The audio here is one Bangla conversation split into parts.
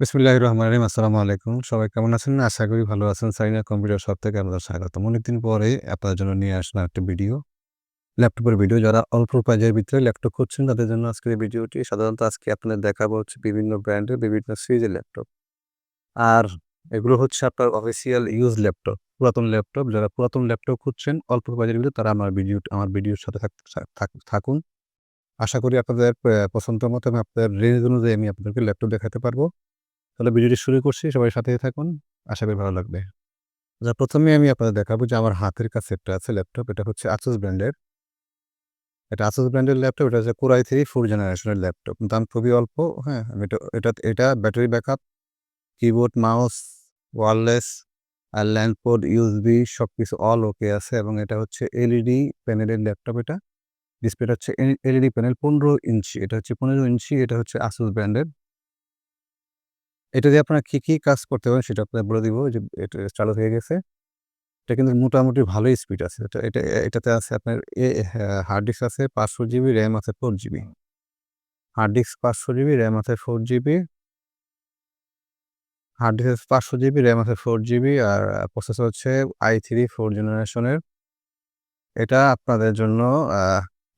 বিসমিল্লাহির রহমানির রহিম। আসসালামু আলাইকুম। সবাই কেমন আছেন? আশা করি ভালো আছেন। সাইনা কম্পিউটার শপ থেকে আপনাদের স্বাগতম। অনেকদিন পরে আপনাদের জন্য নিয়ে আসলাম একটা ভিডিও। ল্যাপটপের ভিডিও। যারা অল্প প্রাইজের ভিতরে ল্যাপটপ খুঁজছেন, তাদের জন্য আজকের এই ভিডিওটি। সাধারণত আজকে আপনাদের দেখাবো হচ্ছে বিভিন্ন ব্র্যান্ডের বিভিন্ন সিরিজের ল্যাপটপ। আর এগুলো হচ্ছে আপনার অফিসিয়াল ইউজ ল্যাপটপ। পুরাতন ল্যাপটপ। যারা পুরাতন ল্যাপটপ খুঁজছেন, অল্প প্রাইজের ভিতরে তারা আমার ভিডিও, আমার ভিডিওর সাথে থাক থাক থাকুন। আশা করি আপনাদের পছন্দ মতো আমি আপনাদের রেঞ্জ অনুযায়ী আমি আপনাদেরকে ল্যাপটপ দেখাতে পারব। তাহলে ভিডিওটি শুরু করছি। সবাই সাথেই থাকুন। আশা করি ভালো লাগবে। যা ১ম এ আমি আপনাদের দেখাবো যে আমার হাতের কাছে একটা আছে ল্যাপটপ। এটা হচ্ছে Asus ব্র্যান্ডের। এটা Asus ব্র্যান্ডের ল্যাপটপ। এটা হচ্ছে Core i3 4 জেনারেশনের ল্যাপটপ। দাম খুবই অল্প। হ্যাঁ? আমি এটা এটা এটা battery backup, keyboard, mouse, wireless আর ল্যান্ড পোর্ট, ইউএসবি সবকিছু অল ওকে আছে এবং এটা হচ্ছে এলইডি প্যানেলের ল্যাপটপ এটা। ডিসপ্লেটা হচ্ছে এলইডি প্যানেল ১৫ ইঞ্চি। এটা হচ্ছে ১৫ ইঞ্চি। এটা হচ্ছে Asus ব্র্যান্ডের। এটা দিয়ে আপনারা কী কী কাজ করতে পারেন সেটা আপনাদের বলে দিব যে এটা চালু হয়ে গেছে। এটা কিন্তু মোটামুটি ভালোই স্পিড আছে। এটা এটা এটাতে আছে আপনার এ হার্ড ডিস্ক আছে ৫০০ জিবি, র‍্যাম আছে four GB. Hard disk ৫০০ GB, RAM আছে ফোর জিবি। হার্ড ডিস্ক আছে ৫০০ জিবি, র‍্যাম আছে ফোর জিবি আর প্রসেসর হচ্ছে i3 4 জেনারেশনের। এটা আপনাদের জন্য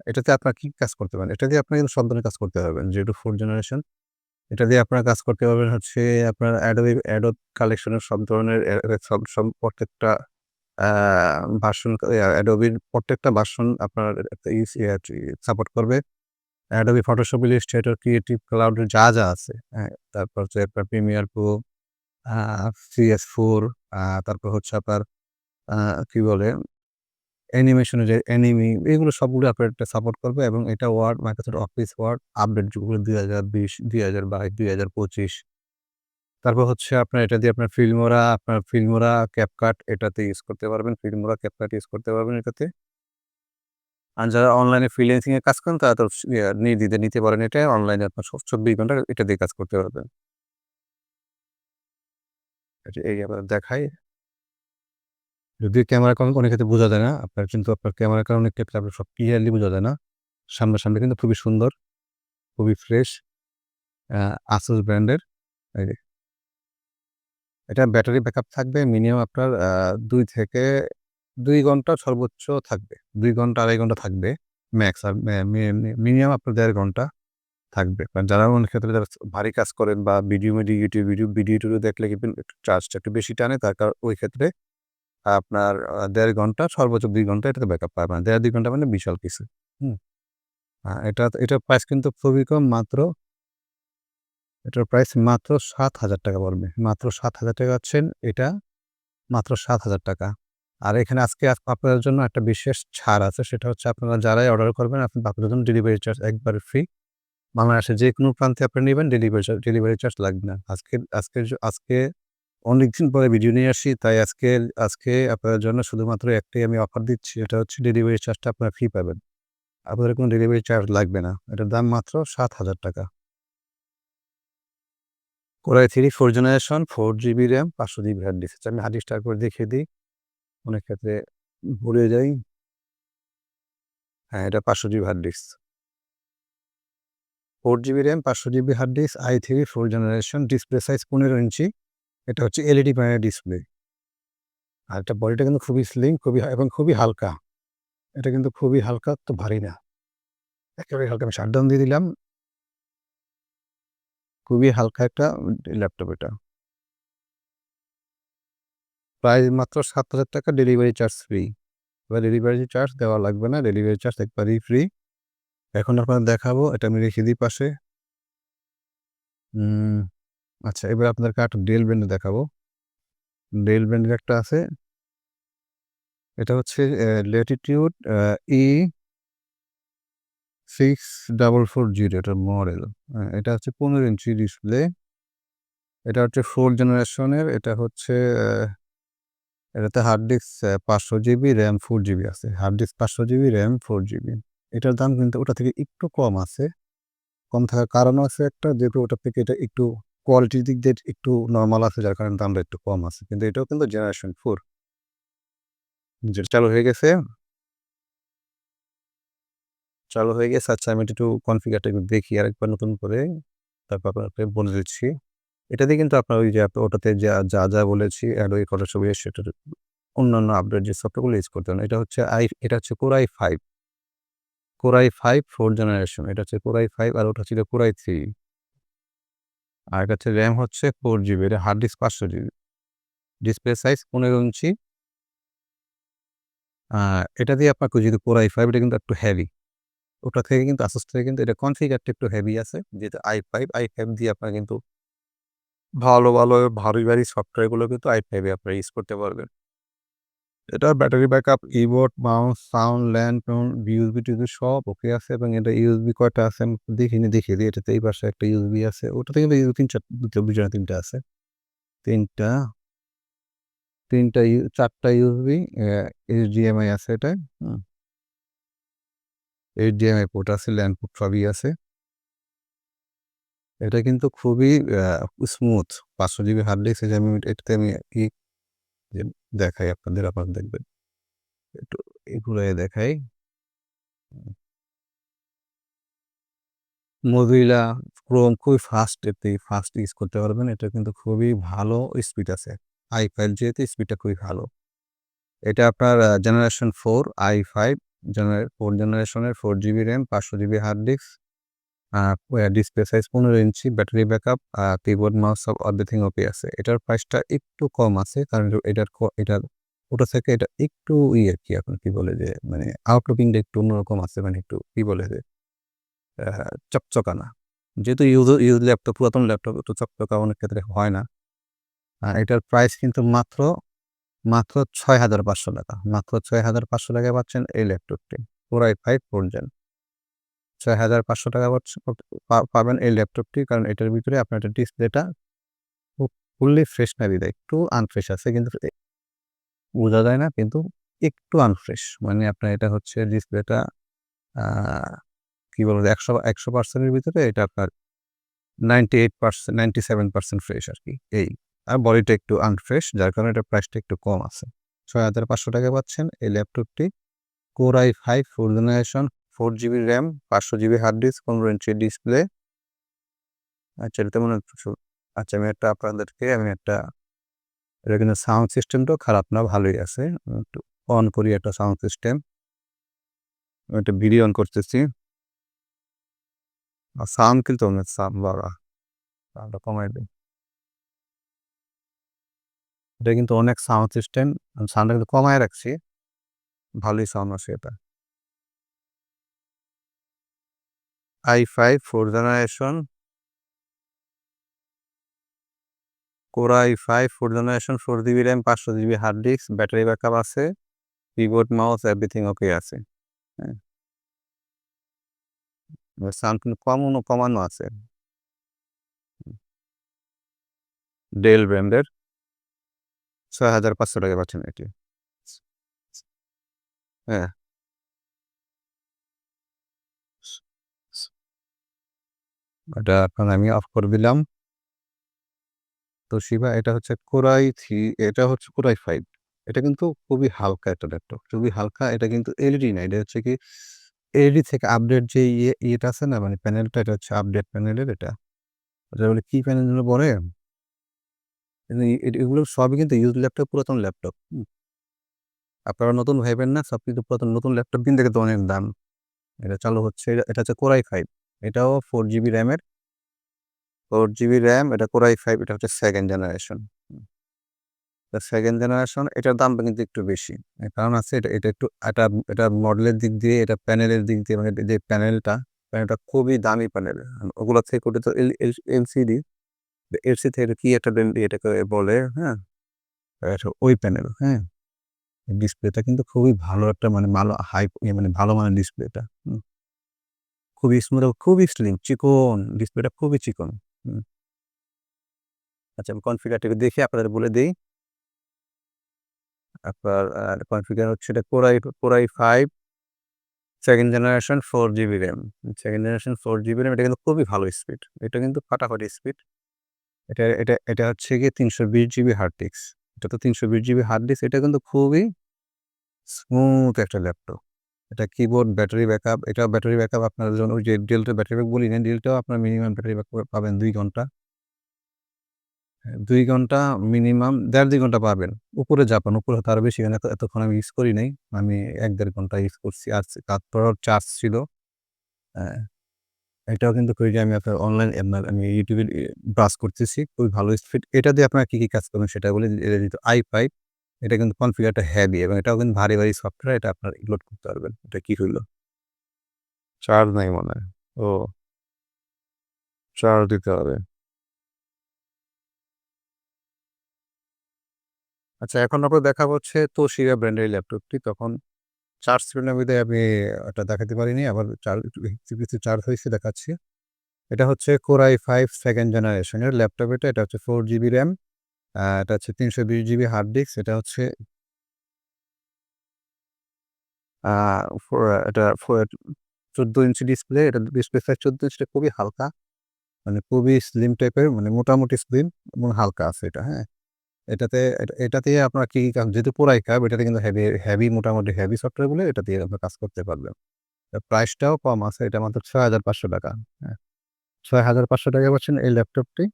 এটাতে আপনার কি কাজ করতে পারেন? এটা দিয়ে আপনারা কিন্তু সব ধরনের কাজ করতে পারবেন। যেহেতু ফোর জেনারেশন। এটা দিয়ে আপনারা কাজ করতে পারবেন হচ্ছে আপনার Adobe Adobe কালেকশনের সব ধরনের সব সব প্রত্যেকটা ভার্সন অ্যাডোবির প্রত্যেকটা ভার্সন আপনার সাপোর্ট করবে। অ্যাডোবি Illustrator, Creative Cloud এর যা, যা আছে, হ্যাঁ? তারপর হচ্ছে আপনার প্রিমিয়ার আ CS4 আ তারপর হচ্ছে আপনার কি বলে? অ্যানিমেশন যে অ্যানিমি এগুলো সবগুলো আপনার এটা সাপোর্ট করবে এবং এটা word Microsoft office word update যেগুলো ২০২০, ২০২২, ২০২৫ তারপর হচ্ছে আপনার এটা দিয়ে আপনার Filmora, আপনার Filmora, CapCut এটাতে ইউজ করতে পারবেন। Filmora, CapCut ইউজ করতে পারবেন এটাতে। আর যারা অনলাইনে ফ্রিল্যান্সিং এর কাজ করেন তারা তো ইয়া নির্দ্বিধায় নিতে পারেন এটা। অনলাইনে আপনার ২৪ ঘণ্টা এটা দিয়ে কাজ করতে পারবেন। এই আপনাদের দেখাই। যদিও ক্যামেরা কারণে অনেক ক্ষেত্রে বোঝা যায় না। আপনার কিন্তু আপনার ক্যামেরার কারণে ক্ষেত্রে আপনার সব ক্লিয়ারলি বোঝা যায় না। সামনাসামনি কিন্তু খুবই সুন্দর, খুবই ফ্রেশ। আ Asus ব্র্যান্ডের। এটা ব্যাটারি ব্যাকআপ থাকবে মিনিমাম আপনার দুই থেকে দুই ঘণ্টা সর্বোচ্চ থাকবে। দুই ঘণ্টা ২.৫ ঘণ্টা থাকবে ম্যাক্স। আর মিনিমাম আপনার দেড় ঘণ্টা থাকবে। কারণ যারা অনেক ক্ষেত্রে যারা ভারী কাজ করেন বা ভিডিও মিডিও ইউটিউব ভিডিও ভিডিও-টিডিও দেখলে কিন্তু একটু চার্জটা একটু বেশি টানে তার কারণ ওই ক্ষেত্রে আপনার দেড় ঘণ্টা সর্বোচ্চ দুই ঘণ্টা এটাতে ব্যাকআপ পাবেন। ১.৫-২ ঘণ্টা মানে বিশাল কিছু। হুম? এটা এটার প্রাইস কিন্তু খুবই কম মাত্র এটার প্রাইস মাত্র ৳৭,০০০ পড়বে। মাত্র ৳৭,০০০ পাচ্ছেন এটা মাত্র ৳৭,০০০ আর এখানে আজকে আপনাদের জন্য একটা বিশেষ ছাড় আছে। সেটা হচ্ছে আপনারা যারাই অর্ডার করবেন আপনি আপনাদের জন্য ডেলিভারি চার্জ একবারে ফ্রি। বাংলাদেশের যেকোনো প্রান্তে আপনি নেবেন ডেলিভারি চার্জ ডেলিভারি চার্জ লাগবে না। আজকে আজকে আজকে অনেকদিন পরে ভিডিও নিয়ে আসি তাই আজকে আজকে আপনাদের জন্য শুধুমাত্র একটাই আমি অফার দিচ্ছি। এটা হচ্ছে ডেলিভারি চার্জটা আপনারা ফ্রি পাবেন। আপনাদের কোনো ডেলিভারি চার্জ লাগবে না। এটার দাম মাত্র ৳৭,০০০ Core i3 4 generation four GB RAM ৫০০ GB hard disk. আমি হার্ড ডিস্কটা করে দেখিয়ে দিই। অনেক ক্ষেত্রে ভুলে যাই। হ্যাঁ, এটা ৫০০ GB hard disk. Four GB RAM ৫০০ GB hard disk i3 4 generation display size ১৫ inch. এটা হচ্ছে এলইডি প্যানেলের ডিসপ্লে। আর এটা বডিটা কিন্তু খুবই স্লিম খুবই এবং খুবই হালকা। এটা কিন্তু খুবই হালকা তো ভারী না। একেবারে হালকা আমি শাটডাউন দিয়ে দিলাম। খুবই হালকা একটা ল্যাপটপ এটা। প্রায় মাত্র ৳৭,০০০ ডেলিভারি চার্জ ফ্রি। এবার ডেলিভারি চার্জ দেওয়া লাগবে না। ডেলিভারি চার্জ একবারই ফ্রি। এখন আপনাদের দেখাবো এটা আমি রেখে দিই পাশে। আচ্ছা এবার আপনাদেরকে আরেকটা ডেল ব্র্যান্ডের দেখাবো। ডেল ব্র্যান্ডের একটা আছে। এটা হচ্ছে Latitude E six double four zero এটা মডেল। এটা হচ্ছে ১৫ ইঞ্চি ডিসপ্লে। এটা হচ্ছে ফোর জেনারেশনের। এটা হচ্ছে এটাতে হার্ড ডিস্ক পাঁচশো জিবি, র‍্যাম ফোর জিবি আছে। Hard disk ৫০০ GB, RAM four GB. এটার দাম কিন্তু ওটা থেকে একটু কম আছে। কম থাকার কারণও আছে একটা যেহেতু ওটার থেকে এটা একটু কোয়ালিটির দিক দিয়ে একটু নর্মাল আছে, যার কারণে দামটা একটু কম আছে। কিন্তু এটাও কিন্তু জেনারেশন ফোর যেটা চালু হয়ে গেছে। চালু হয়ে গেছে। আচ্ছা আমি এটা একটু কনফিগারটা একটু দেখি, আরেকবার নতুন করে। তারপর আপনাকে বলে দিচ্ছি। এটাতে কিন্তু আপনার ওই যে ওটাতে যা যা যা বলেছি ফটোশপ এর সেটার অন্যান্য আপডেট যে সফটওয়্যারগুলো ইউজ করতে পারেন এটা হচ্ছে আই এটা হচ্ছে core i five core i five four generation এটা হচ্ছে কোরাই ফাইভ আর ওটা ছিল কোরাই থ্রি আর কাছে র্যাম হচ্ছে ফোর জিবি এটা হার্ড ডিস্ক পাঁচশো জিবি ডিসপ্লে সাইজ পনেরো ইঞ্চি। এটা দিয়ে আপনার যদি কোরাই ফাইভ এটা কিন্তু একটু হেভি ওটা থেকে কিন্তু, আস্তে থেকে কিন্তু এটা কনফিগারটা একটু হেভি আছে। যেহেতু আই ফাইভ আই ফাইভ দিয়ে আপনার কিন্তু ভালো ভালো, ভারী ভারী সফটওয়্যারগুলো কিন্তু আই ফাইভে আপনারা ইউজ করতে পারবেন। এটা battery backup keyboard mouse sound LAN USB টিউবি সব ওকে আছে এবং এটা ইউএসবি কয়টা আছে আমি দেখিনি, দেখিয়ে দিই। এটাতে এই পাশে একটা ইউএসবি আছে, ওটাতে কিন্তু ইউএসবি তিন চার তিনটা আছে। তিনটা তিনটা ইউ, চারটা ইউএসবি এইচডিএমআই আছে এটা এইচডিএমআই পোর্ট আছে ল্যান্ড পোর্ট সবই আছে। এটা কিন্তু খুবই স্মুথ পাঁচশো জিবি হার্ড ডিস্ক আমি, এটাতে আমি যে দেখাই আপনাদের, আপনারা দেখবেন। একটু ঘুরে দেখাই। মজিলা ক্রোম খুবই ফাস্ট এতে ফাস্ট ইউজ করতে পারবেন। এটা কিন্তু খুবই ভালো স্পিড আছে। আই ফাইভ যেহেতু স্পিডটা খুবই ভালো। এটা আপনার জেনারেশন ফোর আই ফাইভ জেনারে ফোর জেনারেশনের ফোর জিবি র্যাম পাঁচশো GB hard disk display size পনেরো inch battery backup keyboard mouse সব এভরিথিং ওকে আছে। এটার প্রাইসটা একটু কম আছে, কারণ এটার এটার ওটা থেকে এটা একটু ই আর কি এখন কি বলে যে মানে আউটলুকিংটা একটু অন্যরকম আছে মানে একটু কি বলে যে চকচকানা। যেহেতু ইউজ ইউজ ল্যাপটপ পুরাতন ল্যাপটপ একটু চকচকা অনেক ক্ষেত্রে হয় না। আর এটার প্রাইস কিন্তু মাত্র মাত্র ছয় হাজার পাঁচশো টাকা। মাত্র ছয় হাজার পাঁচশো টাকায় পাচ্ছেন এই ল্যাপটপটি four I five four gen ছয় হাজার পাঁচশো টাকা পাবেন এই ল্যাপটপটি। কারণ এটার ভিতরে আপনার একটা ডিসপ্লেটা ফুললি ফ্রেশ না দেয় একটু আনফ্রেশ আছে। কিন্তু বোঝা যায় না, কিন্তু একটু আনফ্রেশ মানে আপনার এটা হচ্ছে ডিসপ্লেটা কি বলব, একশো একশো পার্সেন্টের ভিতরে এটা আপনার ninety eight percent ninety seven percent fresh আর কি। এই, আর বডিটা একটু আনফ্রেশ যার কারণে এটা প্রাইসটা একটু কম আছে। ছয় হাজার পাঁচশো টাকা পাচ্ছেন এই ল্যাপটপটি। Core I five four generation four GB RAM পাঁচশো জিবি হার্ড ডিস্ক পনেরো ইঞ্চি ডিসপ্লে আচ্ছা এটা মনে হচ্ছে আচ্ছা আমি একটা আপনাদেরকে, আমি একটা এটা কিন্তু সাউন্ড সিস্টেমটাও খারাপ না, ভালোই আছে। একটু অন করি একটা সাউন্ড সিস্টেম একটা ভিডিও অন করতেছি। আর সাউন্ড কিন্তু অনেক সাউন্ড বাড়া সাউন্ডটা কমাই দিই। এটা কিন্তু অনেক সাউন্ড সিস্টেম সাউন্ডটা কিন্তু কমায় রাখছি। ভালোই সাউন্ড আছে এটা। I five, four generation. Core I five, four generation, four GB RAM, পাঁচশো GB hard disk, battery backup আছে, কিবোর্ড, মাউস, এভরিথিং ওকে আছে হ্যাঁ। সাউন্ড কমানো কমানো আছে। ডেল ব্র্যান্ডের ছয় হাজার পাঁচশো টাকা পাচ্ছেন এটি। হ্যাঁ। এটা এখন আমি অফ করে দিলাম। তো শিবা, এটা হচ্ছে কোরাই থ্রি এটা হচ্ছে কোরাই ফাইভ এটা কিন্তু খুবই হালকা একটা ল্যাপটপ খুবই হালকা। এটা কিন্তু এলইডি না, এটা হচ্ছে কি এলইডি থেকে আপডেট যে ইয়ে ইয়েটা আছে না মানে প্যানেলটা এটা হচ্ছে আপডেট প্যানেলের এটা। এটা বলে কি প্যানেল বলে? এগুলো সবই কিন্তু ইউজ ল্যাপটপ পুরাতন ল্যাপটপ আপনারা নতুন ভাইবেন না, সব কিন্তু পুরাতন, নতুন ল্যাপটপ কিনতে কিন্তু অনেক দাম। এটা চালু হচ্ছে, এটা হচ্ছে কোরাই ফাইভ এটাও ফোর জিবি র্যামের ফোর জিবি র্যাম এটা কোরাই ফাইভ এটা হচ্ছে সেকেন্ড জেনারেশন সেকেন্ড জেনারেশন এটার দাম কিন্তু একটু বেশি। কারণ আছে, এটা এটা একটু, এটা এটা মডেলের দিক দিয়ে, এটা প্যানেলের দিক দিয়ে মানে যে প্যানেলটা প্যানেলটা খুবই দামি প্যানেল ওগুলো থেকে ওটা তো এলসিডি এলসি থেকে কি একটা এটাকে বলে হ্যাঁ? ওই প্যানেল হ্যাঁ? ডিসপ্লেটা কিন্তু খুবই ভালো একটা মানে ভালো হাই মানে ভালো মানের ডিসপ্লেটা খুবই স্মুথ খুবই স্লিম চিকন ডিসপ্লেটা খুবই চিকন আচ্ছা আমি কনফিগারটাকে দেখে আপনাদের বলে দিই। আপনার কনফিগার হচ্ছে এটা core i core i five second generation four GB RAM second generation four GB RAM এটা কিন্তু খুবই ভালো স্পিড এটা কিন্তু ফাটাফাটি স্পিড এটা এটা এটা হচ্ছে গিয়ে তিনশো বিশ জিবি হার্ড ডিস্ক এটা তো তিনশো বিশ জিবি হার্ড ডিস্ক এটা কিন্তু খুবই স্মুথ একটা ল্যাপটপ এটা কিবোর্ড ব্যাটারি ব্যাকআপ এটা ব্যাটারি ব্যাকআপ আপনার জন্য, ওই যে ডেলটা ব্যাটারি ব্যাক বলি ডেলটাও আপনার মিনিমাম ব্যাটারি ব্যাকআপ পাবেন দুই ঘণ্টা। দুই ঘণ্টা মিনিমাম দেড় দুই ঘণ্টা পাবেন। উপরে যাবেন উপরে তো আরও বেশি এত এতক্ষণ আমি ইউজ করি নাই, আমি এক দেড় ঘণ্টা ইউজ করছি। আর তারপর চার্জ ছিল। হ্যাঁ এটাও কিন্তু করি যে আমি আপনার অনলাইন আমি ইউটিউবে ব্রাশ করতেছি, খুবই ভালো স্পিড এটা দিয়ে আপনারা কী কী কাজ করবেন সেটা বলি আই ফাইভ এটা কিন্তু কনফিগারটা হেভি এবং এটাও কিন্তু ভারী ভারী সফটওয়্যার এটা আপনার লোড করতে পারবেন। এটা কি হইল? চার্জ নাই মনে হয়। ও। চার্জ দিতে হবে। আচ্ছা এখন আপনার দেখা হচ্ছে তোশিবা ব্র্যান্ডের ল্যাপটপটি তখন চার্জ ছিল না আমি ওটা দেখাতে পারিনি, আবার চার্জ কিছু চার্জ হয়েছে, দেখাচ্ছি। এটা হচ্ছে কোরাই ফাইভ সেকেন্ড জেনারেশনের ল্যাপটপ এটা এটা হচ্ছে ফোর জিবি র্যাম এটা হচ্ছে তিনশো বিশ জিবি হার্ড ডিস্ক এটা হচ্ছে এটা চোদ্দ ইঞ্চি ডিসপ্লে এটা ডিসপ্লে সাইজ চোদ্দ ইঞ্চিটা খুবই হালকা। মানে খুবই স্লিম টাইপের মানে মোটামুটি স্লিম এবং হালকা আছে এটা হ্যাঁ। এটাতে এটাতে আপনার কি যেহেতু পুরাই কাপ এটাতে কিন্তু হেভি হেভি মোটামুটি হেভি সফটওয়্যারগুলো এটা দিয়ে আপনার কাজ করতে পারবেন। প্রাইসটাও কম আছে, এটা মাত্র ছয় হাজার পাঁচশো টাকা হ্যাঁ। ছয় হাজার পাঁচশো টাকা পাচ্ছেন এই ল্যাপটপটি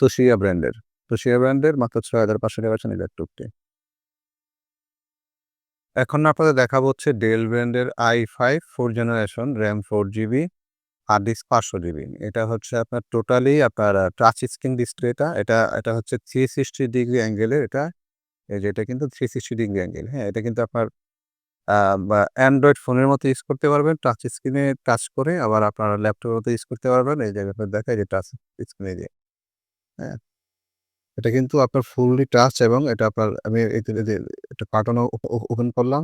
তোশিয়া ব্র্যান্ডের তোশিয়া ব্র্যান্ডের মাত্র ছয় হাজার পাঁচশো টাকা এই ল্যাপটপটি এখন আপনাদের দেখাবো হচ্ছে ডেল ব্র্যান্ডের I five four generation RAM four GB hard disk পাঁচশো জিবি এটা হচ্ছে আপনার টোটালি আপনার টাচ স্ক্রিন ডিসপ্লেটা এটা এটা হচ্ছে থ্রি সিক্সটি ডিগ্রি অ্যাঙ্গেলের এটা। এই যে এটা কিন্তু থ্রি সিক্সটি ডিগ্রি অ্যাঙ্গেল হ্যাঁ? এটা কিন্তু আপনার অ্যান্ড্রয়েড ফোনের মতো ইউজ করতে পারবেন। টাচ স্ক্রিনে টাচ করে আবার আপনার ল্যাপটপের মতো ইউজ করতে পারবেন। এই জায়গাটা দেখায় যে টাচ স্ক্রিনে দিয়ে হ্যাঁ। এটা কিন্তু আপনার ফুললি টাচ এবং এটা আপনার, আমি এটা কার্টন ওপেন করলাম।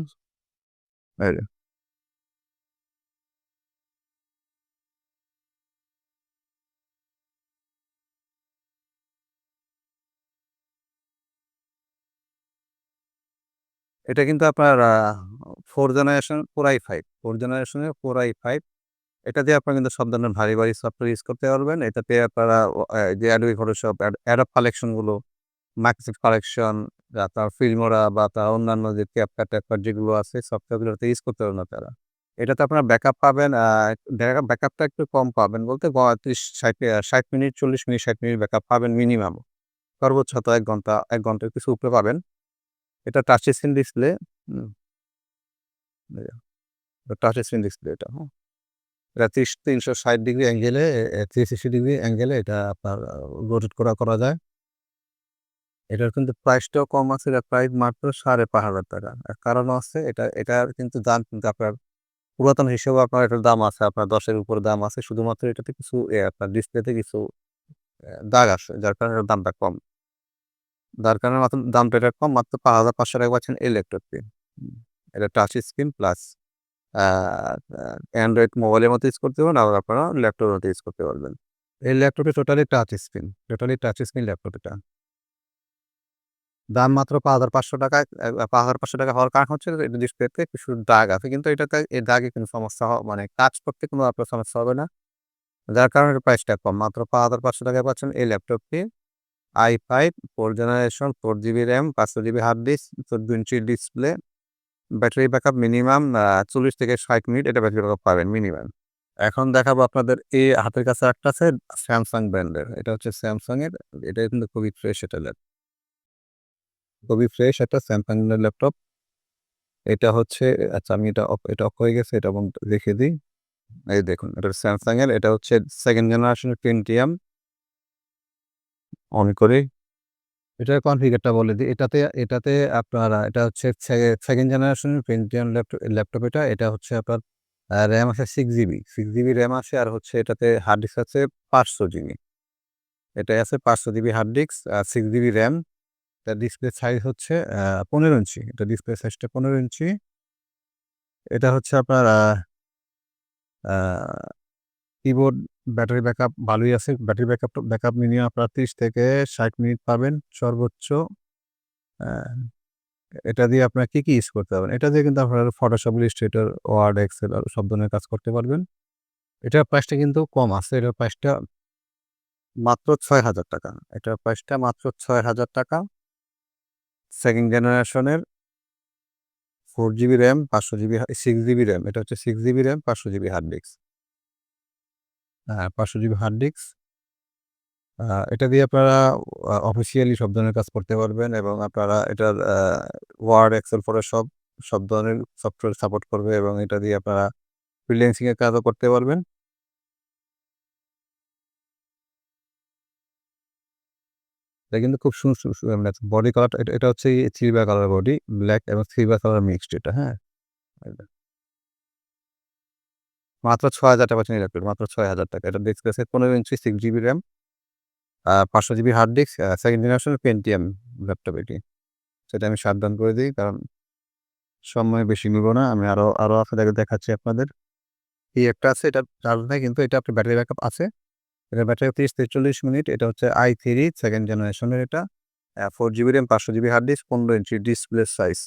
এটা কিন্তু আপনার four generation four I five four জেনারেশনের ফোর আই ফাইভ এটা দিয়ে আপনার কিন্তু সব ধরনের ভারী ভারী সফটওয়্যার ইউজ করতে পারবেন। এটাতে আপনারা যে অ্যাডোবি ফটোশপ অ্যাডপ কালেকশনগুলো মাইক্রোসফট কালেকশন তার ফিল্মোরা বা তার অন্যান্য যে ক্যাপকাট ট্যাপকাট যেগুলো আছে সফটওয়্যারগুলোতে ইউজ করতে পারবেন আপনারা। এটাতে আপনারা ব্যাকআপ পাবেন ব্যাকআপটা একটু কম পাবেন বলতে ত্রিশ ষাট ষাট মিনিট, চল্লিশ মিনিট, ষাট মিনিট ব্যাকআপ পাবেন মিনিমাম সর্বোচ্চ হয়তো এক ঘণ্টা, এক ঘণ্টার কিছু উপরে পাবেন। এটা touch screen display touch screen display এটা হ্যাঁ এটা ত্রিশ, তিনশো ষাট ডিগ্রি অ্যাঙ্গেলে থ্রি সিক্সটি ডিগ্রি অ্যাঙ্গেলে এটা আপনার রোটেট করা করা যায়। এটার কিন্তু প্রাইসটাও কম আছে, এটা প্রাইস মাত্র সাড়ে পাঁচ হাজার টাকা। কারণ আছে এটা এটার কিন্তু দাম কিন্তু আপনার পুরাতন হিসেবে আপনার এটার দাম আছে, আপনার দশের উপরে দাম আছে, শুধুমাত্র এটাতে কিছু আপনার ডিসপ্লেতে কিছু দাগ আছে, যার কারণে দামটা কম। যার কারণে মাত্র দামটা এটা কম, মাত্র পাঁচ হাজার পাঁচশো টাকা পাচ্ছেন ল্যাপটপটি এটা টাচ স্ক্রিন প্লাস অ্যান্ড্রয়েড মোবাইলের মতো ইউজ করতে পারবেন আবার আপনারা ল্যাপটপের মতো ইউজ করতে পারবেন। এই ল্যাপটপে totally touch screen totally touch screen laptop এটা দাম মাত্র পাঁচ হাজার পাঁচশো টাকা পাঁচ হাজার পাঁচশো টাকা হওয়ার কারণ হচ্ছে এটা ডিসপ্লেতে কিছু দাগ আছে, কিন্তু এটাতে এই দাগে কোনো সমস্যা মানে কাজ করতে কোনো আপনার সমস্যা হবে না। যার কারণে প্রাইসটা কম। মাত্র পাঁচ হাজার পাঁচশো টাকায় পাচ্ছেন এই ল্যাপটপটি I five four generation four GB RAM পাঁচশো জিবি হার্ড ডিস্ক চোদ্দ inch display battery backup minimum চল্লিশ থেকে ষাট মিনিট এটা ব্যাটারি ব্যাকআপ পাবেন মিনিমাম। এখন দেখাবো আপনাদের এই হাতের কাছে একটা আছে স্যামসাং ব্র্যান্ডের এটা হচ্ছে স্যামসাং এর, এটা কিন্তু খুবই ফ্রেশ এটা ল্যাপটপ। খুবই ফ্রেশ একটা স্যামসাং এর ল্যাপটপ। এটা হচ্ছে আচ্ছা আমি এটা এটা অফ হয়ে গেছে, এটা এবং রেখে দিই। এই দেখুন, এটা স্যামসাং এর, এটা হচ্ছে সেকেন্ড জেনারেশনের পেন্টিয়াম অন করি। এটার কনফিগারটা বলে দিই এটাতে এটাতে আপনার এটা হচ্ছে সেকেন্ড জেনারেশনের পেন্টিয়াম ল্যাপটপ ল্যাপটপ এটা এটা হচ্ছে আপনার র্যাম আছে six GB six GB RAM আছে আর হচ্ছে এটাতে হার্ড ডিস্ক আছে পাঁচশো জিবি এটাই আছে পাঁচশো জিবি হার্ড ডিস্ক আর সিক্স জিবি র্যাম তার ডিসপ্লে সাইজ হচ্ছে পনেরো ইঞ্চি। এটা ডিসপ্লে সাইজটা পনেরো ইঞ্চি। এটা হচ্ছে আপনার কিবোর্ড ব্যাটারি ব্যাকআপ ভালোই আছে। ব্যাটারি ব্যাকআপ ব্যাকআপ মিনিমাম আপনার ত্রিশ থেকে ষাট মিনিট পাবেন সর্বোচ্চ। এটা দিয়ে আপনার কী কী ইউজ করতে পারবেন? এটা দিয়ে কিন্তু আপনার ফটোশপ ইলিস্ট্রেটর ওয়ার্ড এক্সেল আর সব ধরনের কাজ করতে পারবেন। এটার প্রাইসটা কিন্তু কম আছে। এটার প্রাইসটা মাত্র ছয় হাজার টাকা। এটার প্রাইসটা মাত্র ছয় হাজার টাকা। সেকেন্ড জেনারেশনের ফোর জিবি র্যাম পাঁচশো জিবি সিক্স জিবি র্যাম এটা হচ্ছে সিক্স জিবি র্যাম পাঁচশো জিবি হার্ড ডিস্ক হ্যাঁ পাঁচশো জিবি হার্ড ডিস্ক এটা দিয়ে আপনারা অফিসিয়ালি সব ধরনের কাজ করতে পারবেন এবং আপনারা এটার ওয়ার্ড, এক্সেল, ফটোশপ সব সব ধরনের সফটওয়্যার সাপোর্ট করবে এবং এটা দিয়ে আপনারা ফ্রিল্যান্সিং এর কাজও করতে পারবেন। এটা কিন্তু খুব সুন্দর মানে বডি কালারটা এটা এটা হচ্ছে সিলভার কালার বডি, ব্ল্যাক এবং সিলভার কালার মিক্সড এটা, হ্যাঁ? মাত্র ৳৬,০০০ পাচ্ছেন এই ল্যাপটপ মাত্র ৳৬,০০০ এটা ডিসপ্লে আছে ১৫ inch six GB RAM. ৫০০ GB hard disk, second 2nd generation Pentium laptop এটি। সেটা আমি সাবধান করে দিই কারণ সময় বেশি নিব না। আমি আরও আরও আরও আপনাদেরকে দেখাচ্ছি আপনাদের। এই একটা আছে এটা চার্জ নেই কিন্তু এটা আপনার ব্যাটারি ব্যাকআপ আছে। এটা ব্যাটারি ৩০-৪৩ মিনিট। এটা হচ্ছে i3 2nd জেনারেশনের এটা। Four 4 GB RAM, ৫০০ GB hard disk, ১৫ inch display size.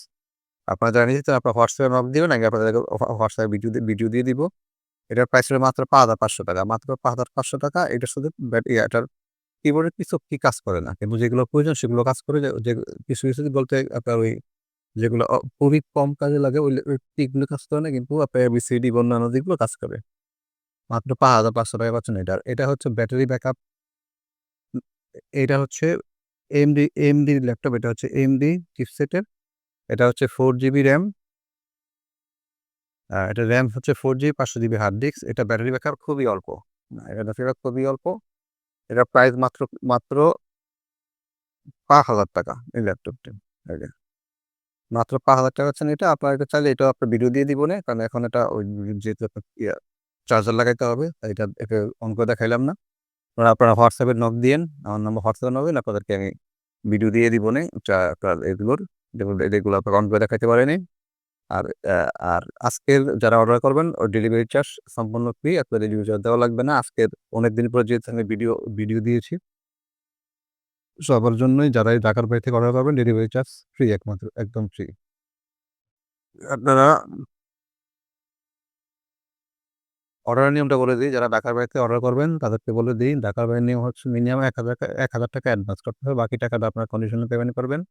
আপনারা চান আপনারা হোয়াটসঅ্যাপে নক দিবেন আমি আপনাদেরকে হোয়াটসঅ্যাপে ভিডিও ভিডিও দিয়ে দিব। এটার প্রাইস হলো মাত্র ৳৫,৫০০ মাত্র ৳৫,৫০০ এটার শুধু ব্যাট ইয়া এটার কিবোর্ডের কিছু কি কাজ করে না। কিন্তু যেগুলো প্রয়োজন সেগুলো কাজ করে যে কিছু, কিছু বলতে আপনার ওই যেগুলো খুবই কম কাজে লাগে ওই টিকগুলো কাজ করে না কিন্তু আপনার এবিসিডি অন্যান্য দিকগুলো কাজ করে। মাত্র ৳৫,৫০০ পাচ্ছেন এটার। এটা হচ্ছে ব্যাটারি ব্যাকআপ এটা হচ্ছে AMD AMD ল্যাপটপ এটা হচ্ছে AMD চিপসেটের। এটা হচ্ছে ফোর জিবি র‍্যাম। এটা র‍্যাম হচ্ছে ফোর জি পাঁচশো জিবি হার্ড ডিস্ক। এটা ব্যাটারি ব্যাকআপ খুবই অল্প। এটা খুবই অল্প। এটা প্রাইস মাত্র মাত্র ৳৫,০০০ এই ল্যাপটপটি। এই যে। মাত্র ৳৫,০০০ পাচ্ছেন এটা। আপনারা এটা চাইলে এটা আপনার ভিডিও দিয়ে দিব না কারণ এখন এটা ওই যেহেতু চার্জার লাগাইতে হবে। এটা একে অন করে দেখাইলাম না। আপনারা হোয়াটসঅ্যাপে নক দিয়েন। আমার নাম্বার হোয়াটসঅ্যাপে দিলে আপনাদেরকে আমি ভিডিও দিয়ে। যা আপনার এগুলোর যেগুলো আপনারা অন করে দেখাইতে পারিনি। আর আর আজকের যারা অর্ডার করবেন ওই ডেলিভারি চার্জ সম্পূর্ণ ফ্রি। আপনার ডেলিভারি চার্জ দেওয়া লাগবে না। আজকের অনেকদিন পরে যেহেতু আমি ভিডিও ভিডিও দিয়েছি। সবার জন্যই যারা এই ঢাকার বাইরে থেকে অর্ডার করবেন ডেলিভারি চার্জ ফ্রি একমাত্র একদম ফ্রি। আপনারা অর্ডারের নিয়মটা বলে দিই যারা ঢাকার বাইরে থেকে অর্ডার করবেন তাদেরকে বলে দিই ঢাকার বাইরের নিয়ম হচ্ছে মিনিমাম ৳১,০০০ ৳১,০০০ অ্যাডভান্স করতে হবে। বাকি টাকাটা আপনার কন্ডিশনাল পেমেন্ট করবেন।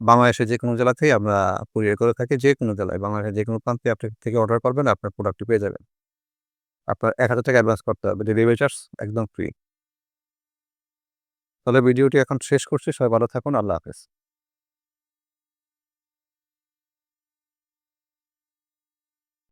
বাংলাদেশের যেকোনো জেলা থেকে আমরা কুরিয়ার করে থাকি যে কোনো জেলায়। বাংলাদেশের যে কোনো প্রান্তে আপনি থেকে অর্ডার করবেন আপনার প্রোডাক্টটি পেয়ে যাবেন। আপনার ৳১,০০০ অ্যাডভান্স করতে হবে। ডেলিভারি চার্জ একদম ফ্রি। তাহলে ভিডিওটি এখন শেষ করছি। সবাই ভালো থাকুন। আল্লাহ হাফেজ।